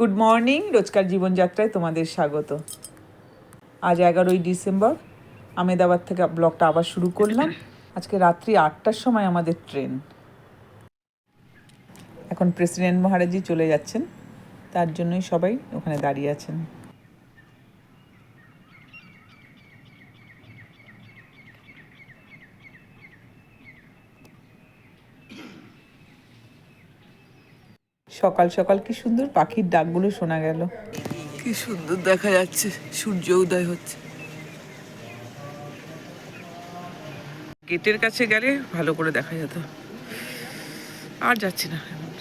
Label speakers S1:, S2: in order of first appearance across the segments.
S1: Good morning রোজকার জীবনযাত্রায় তোমাদের স্বাগত। আজ এগারোই ডিসেম্বর, আমেদাবাদ থেকে ব্লগটা আবার শুরু করলাম। আজকে রাত্রি আটটার সময় আমাদের ট্রেন। এখন প্রেসিডেন্ট মহারাজি চলে যাচ্ছেন, তার জন্যই সবাই ওখানে দাঁড়িয়ে আছেন। সকাল সকাল কি সুন্দর পাখির ডাকগুলো শোনা গেল। কি সুন্দর দেখা যাচ্ছে, সূর্য উদয় হচ্ছে। গেটের কাছে গেলে ভালো করে দেখা যেত। আর যাচ্ছি না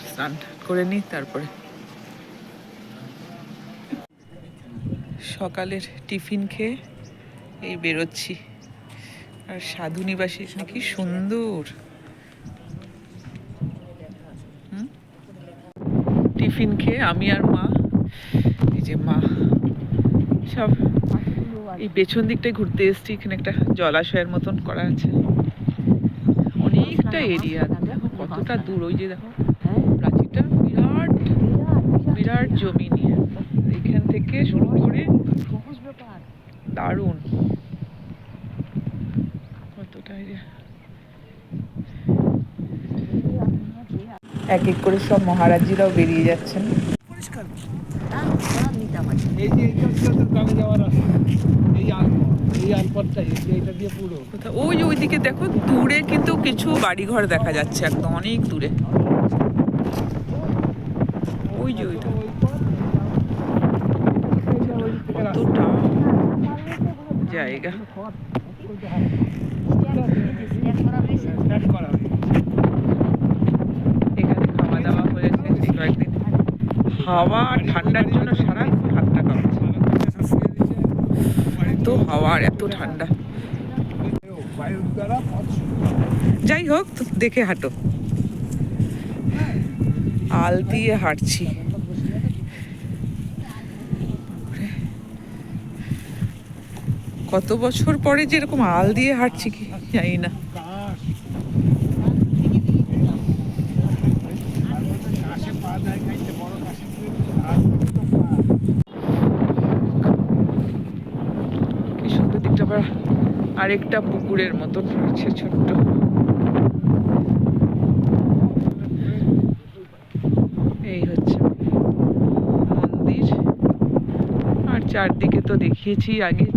S1: স্নান করে নিই, তারপরে। সকালের টিফিন খেয়ে এই বেরোচ্ছি। আর সাধু নিবাসী এখানে কি সুন্দর। টিফিন খেয়ে আমি আর মা, এই যে মা, সব এই পেছন দিকটায় ঘুরতে এসেছি, এখানে একটা জলাশয়ের মতন করা আছে। অনেকটা এরিয়া দেখো কতটা দূর, ওই যে দেখো, প্রাচীরটা বিরাট বিরাট জমি নিয়ে। এখান থেকে শুরু করে দারুণ। কতটা এরিয়া এক এক করে সব মহারাজিরাও বেরিয়ে যাচ্ছেন।
S2: এই যে এইটা হচ্ছে তোর গ্রামে যাওয়ার রাস্তা এই আলপথ এই এই যে এটা দিয়ে পুরো।
S1: কোথাও ওই ওইদিকে দেখো দূরে কিন্তু কিছু বাড়িঘর দেখা যাচ্ছে একদম অনেক দূরে। ওই যে ওইটা। কতটা জায়গা
S2: স্টার্ট করা হয়েছে।
S1: এখানে খাওয়া দাওয়া হয়েছে এই কয়েকদিন হাওয়া ঠান্ডার জন্য সারা হাতটা এত হাওয়া এত ঠান্ডা। যাই হোক দেখে হাঁটো। আল দিয়ে হাঁটছি। কত বছর পরে যেরকম আল দিয়ে হাঁটছি কি জানি না
S2: কাশ কাশে পা দেয় খাইতে বড় কাশি আর তো পা
S1: কি সুন্দর দিকটা আবার আরেকটা পুকুরের মতন রয়েছে ছোট্ট। এই হচ্ছে মন্দির। আর চারদিকে তো দেখিয়েছি আগে।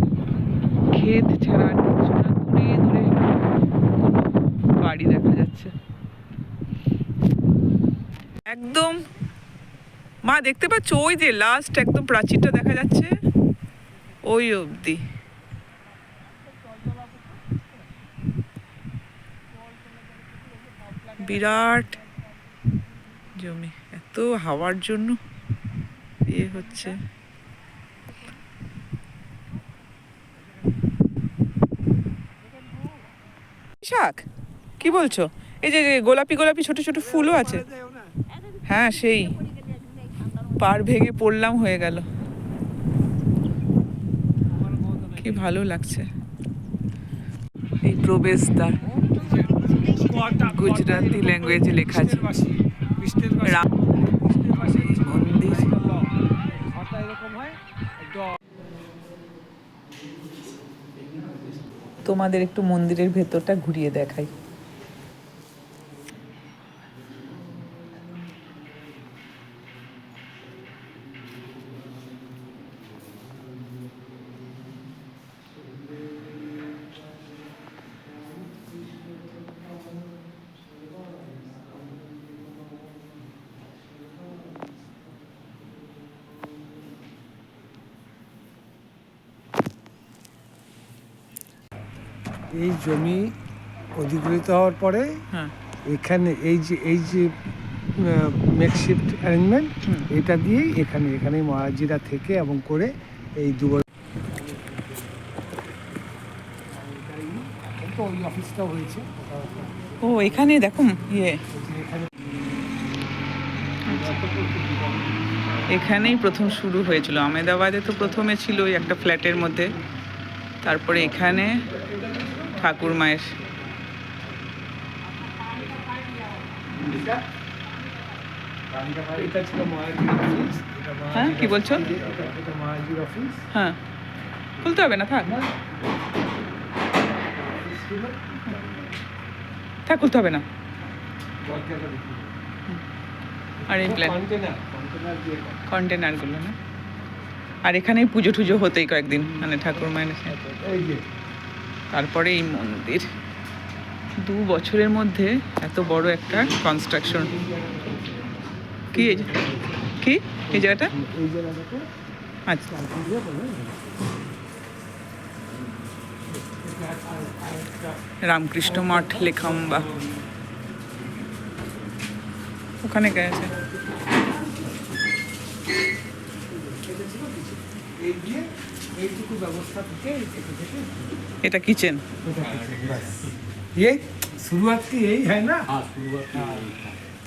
S1: ক্ষেত ছাড়া আর কিছু না, দূরে দূরে বাড়ি দেখা যাচ্ছে। একদম, মা দেখতে পাচ্ছ? ওই যে লাস্ট একদম প্রাচীরটা দেখা যাচ্ছে, ওই অবধি। বিরাট। জমি, এত হাওয়ার জন্য ইয়ে হচ্ছে। শাক, কি বলছো? এই যে গোলাপি গোলাপি ছোট ছোট ফুলও আছে। হ্যাঁ সেই। পার ভেঙে পড়লাম হয়ে গেল। কি ভালো লাগছে। এই প্রবেশদ্বার। গুজরাটি ল্যাঙ্গুয়েজে লেখা আছে। রাম তোমাদের একটু মন্দিরের ভেতরটা ঘুরিয়ে দেখাই।
S2: এই জমি অধিগ্রহিত হওয়ার পরে
S1: হ্যাঁ।
S2: এখানে এই যে এই যে মেকশিফট অ্যারেঞ্জমেন্ট এটা দিয়েই এখানে এখানে মহারাজিরা থেকে এবং করে এই দু ওই অফিসটাও হয়েছে
S1: ও এখানে দেখো ইয়ে। এখানেই প্রথম শুরু হয়েছিল। আমেদাবাদে তো প্রথমে ছিল একটা ফ্ল্যাটের মধ্যে। তারপরে এখানে ঠাকুর মায়ের। হ্যাঁ, কি বলছো? হ্যাঁ খুলতে হবে না থাক। থাক খুলতে হবে না। আর এই প্ল্যান। কন্টেনারগুলো না। আর এখানেই পুজো টুজো হতেই কয়েকদিন মানে ঠাকুর মায়ের তারপরে এই মন্দির। দু বছরের মধ্যে এত বড় একটা কনস্ট্রাকশন কি কি? এই জায়গাটা? আচ্ছা। রামকৃষ্ণ মঠ, লেখাম্বা। ওখানে গেছে
S2: এই এইটুকু ব্যবস্থা থেকে এই থেকে থেকে
S1: এটা কিচেন
S2: ये शुरुआत की यही है ना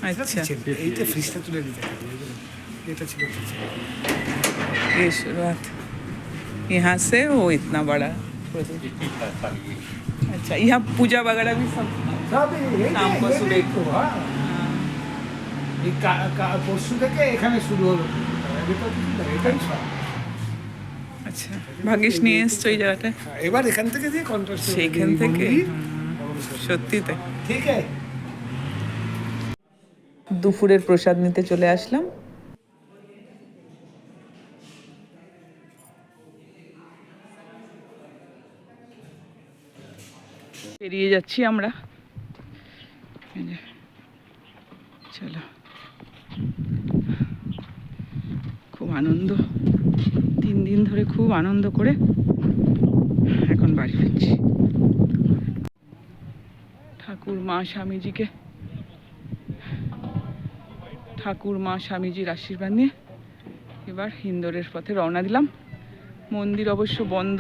S1: আচ্ছা
S2: এইটা ফ্রিজটা তুলে দিতে হবে এটা ছিল kitchen।
S1: ये शुरुआत यहाँ से वो इतना बड़ा अच्छा यहाँ पूजा वगैरह भी सब
S2: সব এই-
S1: নাম
S2: এই-
S1: বসুদেব।
S2: এই তো, হ্যাঁ। এই কা- কা- পরশু থেকে এখানে শুরু হলো আগে তো কিছু না, এটাই সব।
S1: আচ্ছা ভাগ্যিস নিয়ে এসছো এই জায়গাটা
S2: হ্যাঁ, এবার এখান থেকে দিয়ে কন্ট্রাস্ট
S1: সেইখান থেকে। সত্যি তাই।
S2: ঠিক আছে।
S1: দুপুরের প্রসাদ নিতে চলে আসলাম। পেরিয়ে যাচ্ছি আমরা। চলো। খুব আনন্দ। তিন দিন ধরে খুব আনন্দ করে এখন বাড়ি ফিরছি। ঠাকুর মা স্বামীজিকে, ঠাকুর মা স্বামীজির আশীর্বাদ নিয়ে এবার ইন্দোরের পথে রওনা দিলাম। মন্দির অবশ্য বন্ধ,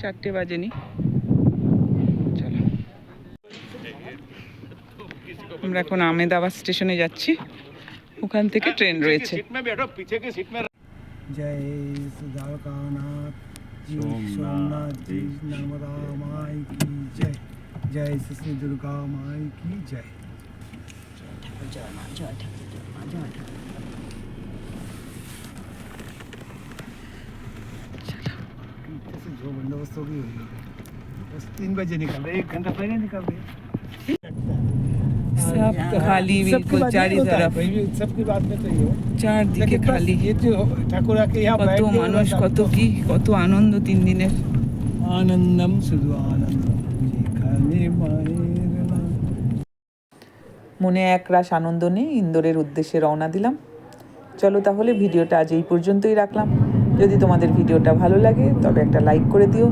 S1: চারটে বাজেনি। চলো। আমরা এখন আমেদাবাদ স্টেশনে যাচ্ছি। ওখান থেকে ট্রেন রয়েছে।
S2: जय सुधारकानाथ जी सोमनाथ जी। नर्मदा माई की जय। जय श्री दुर्गा माई की जय। कैसे जो बंदोबस्त होगी होगी बस तीन बजे निकल रहे एक घंटा पहले निकल रहे।
S1: सब खाली
S2: सबकी
S1: बिल्कुल
S2: बात
S1: चारी
S2: यही होता है,
S1: तरफ
S2: भाई, सबकी बात में तो ये हो
S1: চারদিকে
S2: लेकिन बस
S1: খালি
S2: ये जो ठाकुर आके यहाँ
S1: কত
S2: बैठ गए,
S1: মানুষ
S2: बस अब
S1: কত
S2: तो
S1: কি কত আনন্দ তিন দিনের
S2: आनंदम শুধু আনন্দম যেখানে মায়ের নাম
S1: মনে এক রাশ আনন্দ নিয়ে ইন্দোরের উদ্দেশ্যে রওনা দিলাম চলো তাহলে ভিডিওটা আজ এই পর্যন্তই রাখলাম যদি তোমাদের ভিডিওটা ভালো লাগে তবে একটা লাইক করে দিও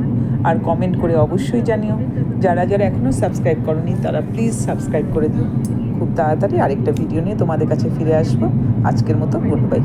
S1: আর কমেন্ট করে অবশ্যই জানিও যারা যারা এখনও সাবস্ক্রাইব করনি, তারা প্লিজ সাবস্ক্রাইব করে দিন খুব তাড়াতাড়ি আরেকটা ভিডিও নিয়ে তোমাদের কাছে ফিরে আসব। আজকের মতো গুড বাই